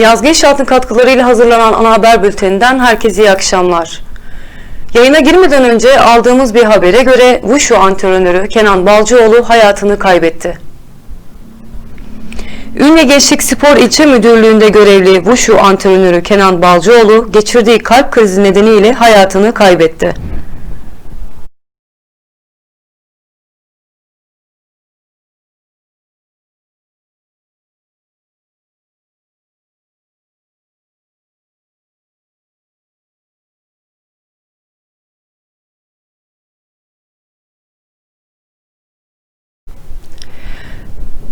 Yazgı İnşaat'ın katkılarıyla hazırlanan ana haber bülteninden herkese iyi akşamlar. Yayına girmeden önce aldığımız bir habere göre Wushu antrenörü Kenan Balcıoğlu hayatını kaybetti. Ünye Gençlik Spor İlçe Müdürlüğü'nde görevli Wushu antrenörü Kenan Balcıoğlu geçirdiği kalp krizi nedeniyle hayatını kaybetti.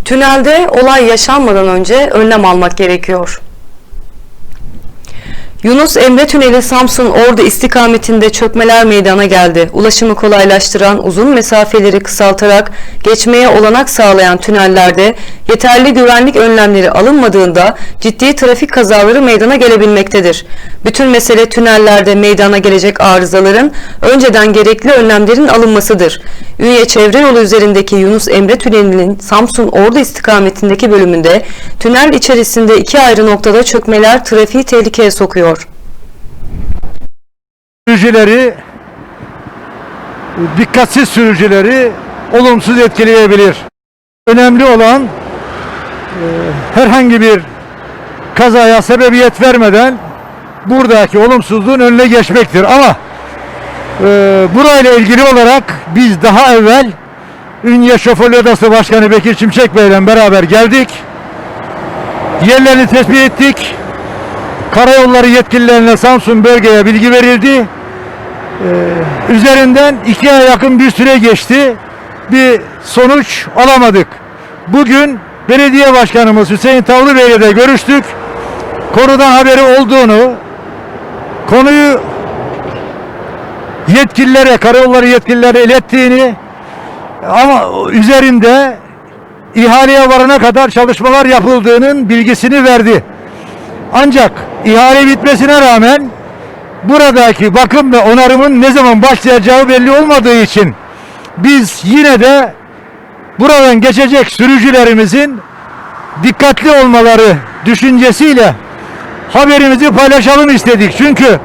Tünelde olay yaşanmadan önce önlem almak gerekiyor. Yunus Emre Tüneli Samsun Ordu istikametinde çökmeler meydana geldi. Ulaşımı kolaylaştıran uzun mesafeleri kısaltarak geçmeye olanak sağlayan tünellerde yeterli güvenlik önlemleri alınmadığında ciddi trafik kazaları meydana gelebilmektedir. Bütün mesele tünellerde meydana gelecek arızaların önceden gerekli önlemlerin alınmasıdır. Ünye çevre yolu üzerindeki Yunus Emre Tüneli'nin Samsun Ordu istikametindeki bölümünde tünel içerisinde iki ayrı noktada çökmeler trafiği tehlikeye sokuyor. sürücüleri dikkatsiz sürücüleri olumsuz etkileyebilir. Önemli olan herhangi bir kazaya sebebiyet vermeden buradaki olumsuzluğun önüne geçmektir. Ama e, burayla ilgili olarak biz daha evvel Ünye Şoförlü Odası Başkanı Bekir Çimşek Bey ile beraber geldik. Yerlerini tespit ettik. Karayolları yetkililerine Samsun bölgeye bilgi verildi. Ee, üzerinden iki aya yakın bir süre geçti. Bir sonuç alamadık. Bugün belediye başkanımız Hüseyin Tavlı Bey ile de görüştük. Konudan haberi olduğunu, konuyu yetkililere, karayolları yetkililere ilettiğini ama üzerinde ihaleye varana kadar çalışmalar yapıldığının bilgisini verdi. Ancak ihale bitmesine rağmen buradaki bakım ve onarımın ne zaman başlayacağı belli olmadığı için biz yine de buradan geçecek sürücülerimizin dikkatli olmaları düşüncesiyle haberimizi paylaşalım istedik. Çünkü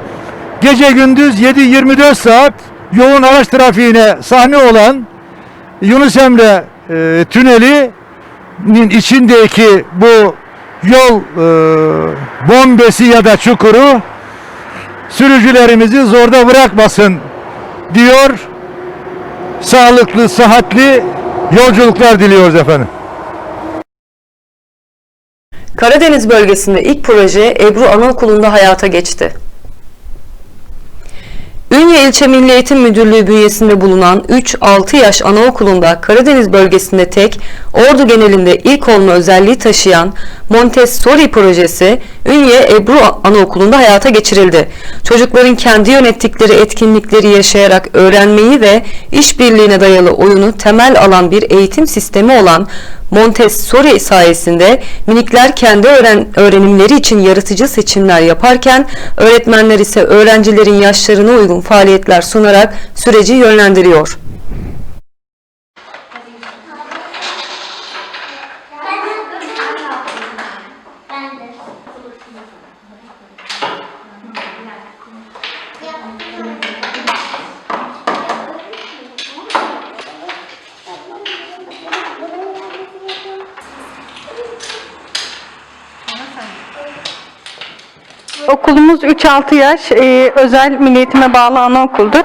gece gündüz 7-24 saat yoğun araç trafiğine sahne olan Yunus Emre e, tünelinin içindeki bu yol e, bombesi ya da çukuru sürücülerimizi zorda bırakmasın diyor. Sağlıklı, sıhhatli yolculuklar diliyoruz efendim. Karadeniz bölgesinde ilk proje Ebru Anaokulu'nda hayata geçti. Ünye İlçe Milli Eğitim Müdürlüğü bünyesinde bulunan 3-6 yaş anaokulunda Karadeniz bölgesinde tek, Ordu genelinde ilk olma özelliği taşıyan Montessori projesi Ünye Ebru Anaokulu'nda hayata geçirildi. Çocukların kendi yönettikleri etkinlikleri yaşayarak öğrenmeyi ve işbirliğine dayalı oyunu temel alan bir eğitim sistemi olan Montessori sayesinde minikler kendi öğren öğrenimleri için yaratıcı seçimler yaparken öğretmenler ise öğrencilerin yaşlarına uygun faaliyetler sunarak süreci yönlendiriyor. Okulumuz 3-6 yaş e, özel milli eğitime bağlı anaokuldur.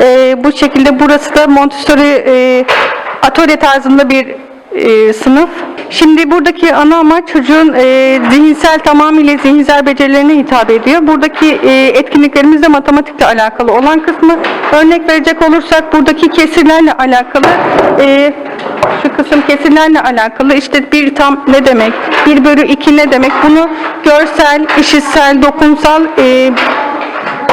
E, bu şekilde burası da Montessori e, atölye tarzında bir e, sınıf. Şimdi buradaki ana amaç çocuğun e, zihinsel tamamıyla zihinsel becerilerine hitap ediyor. Buradaki e, etkinliklerimiz de matematikle alakalı olan kısmı. Örnek verecek olursak buradaki kesirlerle alakalı e, şu kısım kesirlerle alakalı işte bir tam ne demek, bir bölü iki ne demek bunu görsel, işitsel, dokunsal e,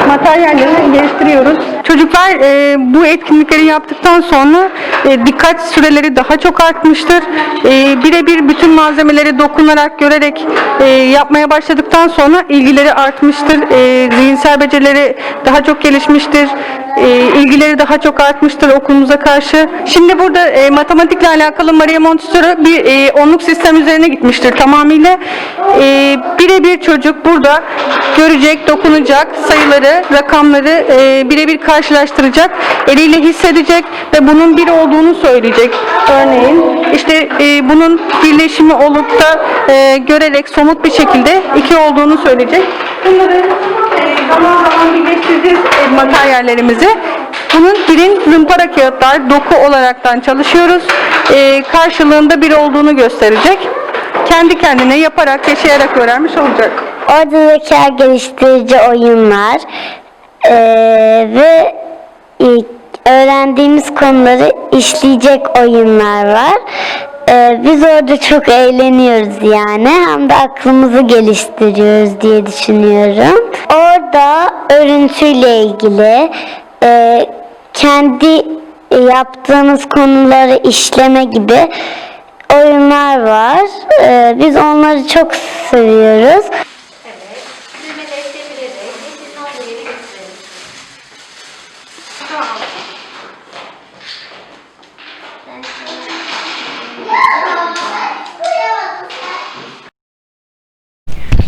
materyalleri geliştiriyoruz. Çocuklar e, bu etkinlikleri yaptıktan sonra e, dikkat süreleri daha çok artmıştır. E, birebir bütün malzemeleri dokunarak, görerek e, yapmaya başladıktan sonra ilgileri artmıştır. E, zihinsel becerileri daha çok gelişmiştir. E, ilgileri daha çok artmıştır okulumuza karşı. Şimdi burada e, matematikle alakalı Maria Montessori bir e, onluk sistem üzerine gitmiştir tamamıyla. E, birebir çocuk burada görecek, dokunacak, sayıları, rakamları e, birebir karşılaştıracak, eliyle hissedecek ve bunun bir olduğunu söyleyecek. Örneğin işte e, bunun birleşimi olup da e, görerek somut bir şekilde iki olduğunu söyleyecek. Bunları e, zaman zaman birleştireceğiz e, materyallerimizi. Bunun birin zımpara kağıtlar doku olaraktan çalışıyoruz. E, karşılığında bir olduğunu gösterecek. Kendi kendine yaparak, yaşayarak öğrenmiş olacak. Orada zeka geliştirici oyunlar eee, ve e, öğrendiğimiz konuları işleyecek oyunlar var. Eee, biz orada çok eğleniyoruz yani hem de aklımızı geliştiriyoruz diye düşünüyorum. Orada örüntüyle ilgili eee, kendi yaptığımız konuları işleme gibi oyunlar var. Eee, biz onları çok seviyoruz.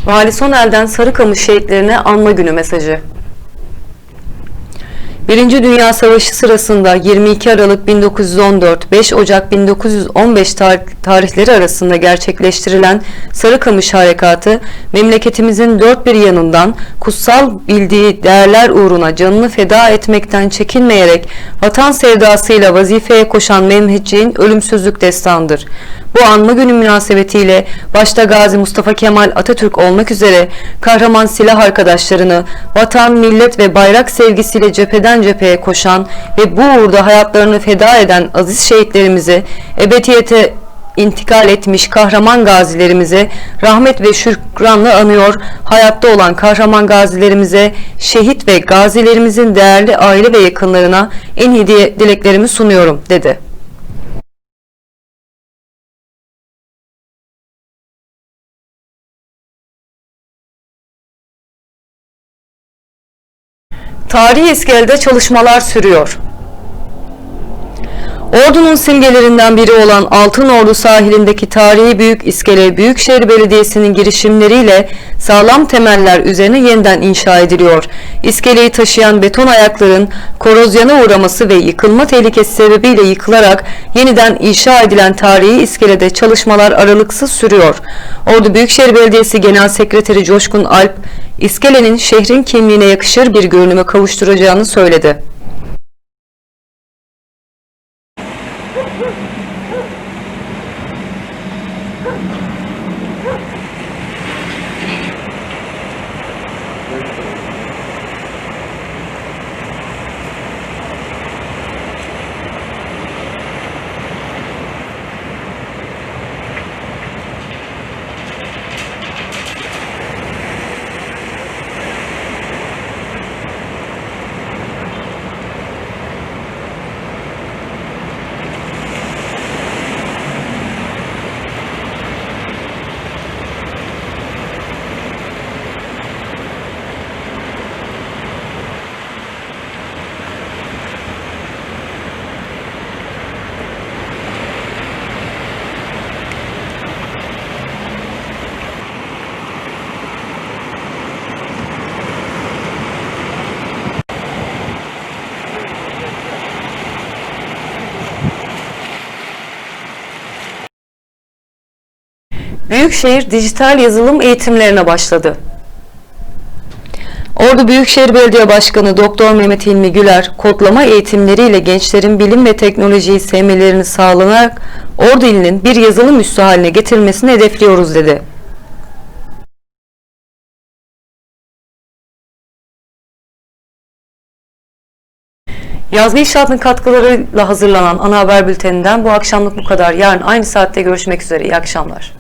Vali Sonel'den Sarıkamış şehitlerine anma günü mesajı. Birinci Dünya Savaşı sırasında 22 Aralık 1914 5 Ocak 1915 tar- tarihleri arasında gerçekleştirilen Sarıkamış Harekatı memleketimizin dört bir yanından kutsal bildiği değerler uğruna canını feda etmekten çekinmeyerek vatan sevdasıyla vazifeye koşan Mehmetçiğin ölümsüzlük destanıdır. Bu anma günü münasebetiyle başta Gazi Mustafa Kemal Atatürk olmak üzere kahraman silah arkadaşlarını vatan, millet ve bayrak sevgisiyle cepheden cepheye koşan ve bu uğurda hayatlarını feda eden aziz şehitlerimizi ebediyete intikal etmiş kahraman gazilerimize rahmet ve şükranla anıyor, hayatta olan kahraman gazilerimize, şehit ve gazilerimizin değerli aile ve yakınlarına en iyi dileklerimi sunuyorum, dedi. Tarihi iskelede çalışmalar sürüyor. Ordu'nun simgelerinden biri olan Altınordu sahilindeki tarihi Büyük İskele Büyükşehir Belediyesi'nin girişimleriyle sağlam temeller üzerine yeniden inşa ediliyor. İskeleyi taşıyan beton ayakların korozyona uğraması ve yıkılma tehlikesi sebebiyle yıkılarak yeniden inşa edilen tarihi iskelede çalışmalar aralıksız sürüyor. Ordu Büyükşehir Belediyesi Genel Sekreteri Coşkun Alp, iskelenin şehrin kimliğine yakışır bir görünüme kavuşturacağını söyledi. Büyükşehir dijital yazılım eğitimlerine başladı. Ordu Büyükşehir Belediye Başkanı Doktor Mehmet Hilmi Güler, kodlama eğitimleriyle gençlerin bilim ve teknolojiyi sevmelerini sağlanarak Ordu ilinin bir yazılım üssü haline getirmesini hedefliyoruz dedi. Yazgı İnşaat'ın katkılarıyla hazırlanan ana haber bülteninden bu akşamlık bu kadar. Yarın aynı saatte görüşmek üzere. İyi akşamlar.